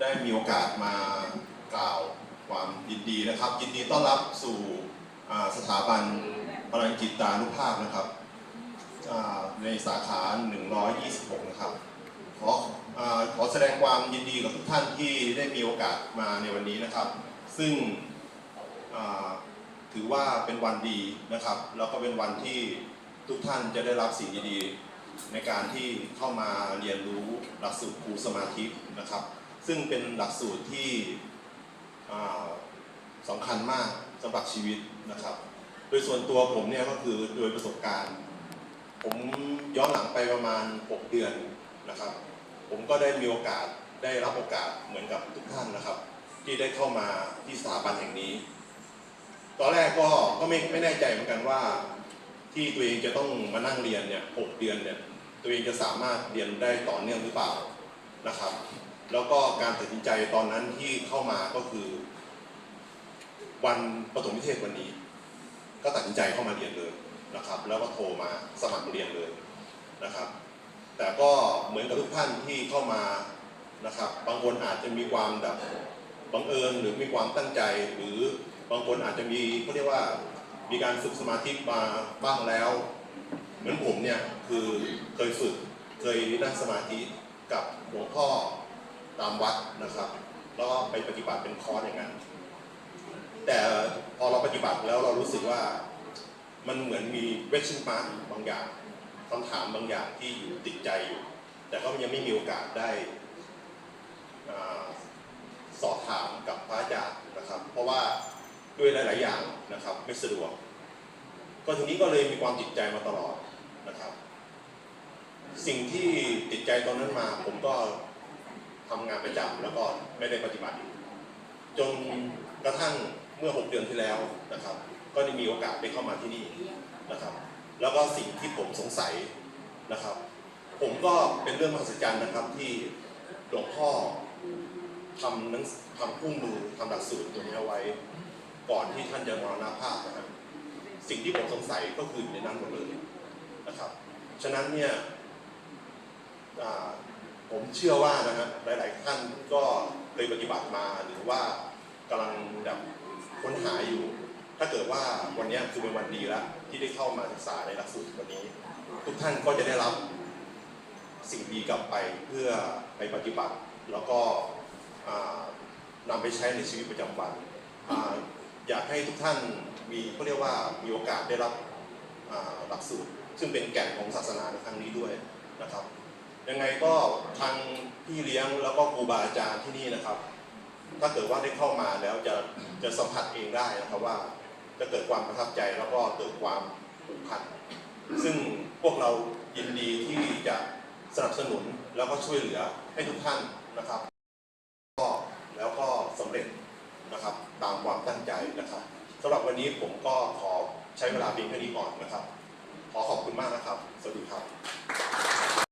ได้มีโอกาสมากล่าวความยินดีนะครับ ยินดีต้อนรับสู่สถาบันพลังจิตตานุภาพนะครับในสาขา 126 นะครับขออขอแสดงความยินดีกับทุกท่านที่ได้มีโอกาสมาในวันนี้นะครับ ซึ่งถือว่าเป็นวันดีนะครับ แล้วก็เป็นวันที่ทุกท่านจะได้รับสิ่งดีๆ ในการที่เข้ามาเรียนรู้หลักสูตรครูสมาธินะครับ ซึ่งเป็นหลักสูตรที่สำคัญมากสำหรับชีวิตนะครับ โดยส่วนตัวผมเนี่ยก็คือโดยประสบการณ์ ผมย้อนหลังไปประมาณ 6 เดือนนะครับ ผมก็ได้มีโอกาสได้รับโอกาสเหมือนกับทุกท่านนะครับ ที่ได้เข้ามาที่สถาบันแห่งนี้ ตอนแรกก็ก็ไม่ไม่แน่ใจเหมือนกันว่า ที่ตัวเองจะต้องมานั่งเรียนเนี่ยหกเดือนเนี่ยตัวเองจะสามารถเรียนได้ต่อเนื่องหรือเปล่านะครับ แล้วก็การตัดสินใจตอนนั้นที่เข้ามาก็คือ วันปฐมนิเทศวันนี้ ก็ตัดสินใจเข้ามาเรียนเลยนะครับ แล้วก็โทรมาสมัครเรียนเลยนะครับ แต่ก็เหมือนกับทุกท่านที่เข้ามานะครับ บางคนอาจจะมีความแบบบังเอิญหรือมีความตั้งใจ หรือบางคนอาจจะมีเขาเรียกว่ามีการฝึกสมาธิมาบ้างแล้ว เหมือนผมเนี่ยคือเคยฝึกเคยนั่งสมาธิกับหลวงพ่อ ตามวัดนะครับ แล้วก็ไปปฏิบัติเป็นคอร์สอย่างนั้น แต่พอเราปฏิบัติแล้วเรารู้สึกว่ามันเหมือนมีเวชมาร์บางอย่างคำถามบางอย่างที่อยู่ติดใจอยู่ แต่ก็ยังไม่มีโอกาสได้สอบถามกับพระอาจารย์นะครับ เพราะว่าด้วยหลาย ๆ อย่างนะครับไม่สะดวก ก็ทีนี้ก็เลยมีความติดใจมาตลอดนะครับ สิ่งที่ติดใจตอนนั้นมาผมก็ ทำงานประจำแล้วก็ไม่ได้ปฏิบัติจนกระทั่งเมื่อ 6 เดือนที่แล้วนะครับ ก็ได้มีโอกาสได้เข้ามาที่นี่นะครับ แล้วก็สิ่งที่ผมสงสัยนะครับ ผมก็เป็นเรื่องมหัศจรรย์นะครับที่หลวงพ่อทำนังทำคู่มือทำหลักสูตรตัวนี้เอาไว้ ก่อนที่ท่านจะมรณภาพนะครับ สิ่งที่ผมสงสัยก็คืออยู่ในนั้นหมดเลยนะครับ ฉะนั้นเนี่ยอ่า ผมเชื่อว่านะฮะหลาย ๆ ท่านก็เคยปฏิบัติมาหรือว่ากำลังแบบค้นหาอยู่ ถ้าเกิดว่าวันนี้คือเป็นวันดีแล้วที่ได้เข้ามาศึกษาในหลักสูตรวันนี้ ทุกท่านก็จะได้รับสิ่งดีกลับไปเพื่อไปปฏิบัติ แล้วก็อ่านำไปใช้ในชีวิตประจำวันออยากให้ทุกท่านมีเขาเรียกว่ามีโอกาสได้รับหลักสูตร ซึ่งเป็นแก่นของศาสนาในครั้งนี้ด้วยนะครับ ยังไงก็ทางพี่เลี้ยงแล้วก็ครูบาอาจารย์ที่นี่นะครับ ถ้าเกิดว่าได้เข้ามาแล้วจะจะสัมผัสเองได้นะครับว่าจะเกิดความประทับใจแล้วก็เกิดความผูกพันซึ่งพวกเรายินดีที่จะสนับสนุนแล้วก็ช่วยเหลือให้ทุกท่านนะครับก็แล้วก็สำเร็จนะครับตามความตั้งใจนะครับสำหรับวันนี้ผมก็ขอใช้เวลาเพียงแค่นี้ก่อนนะครับ ขอขอบคุณมากนะครับ สวัสดีครับ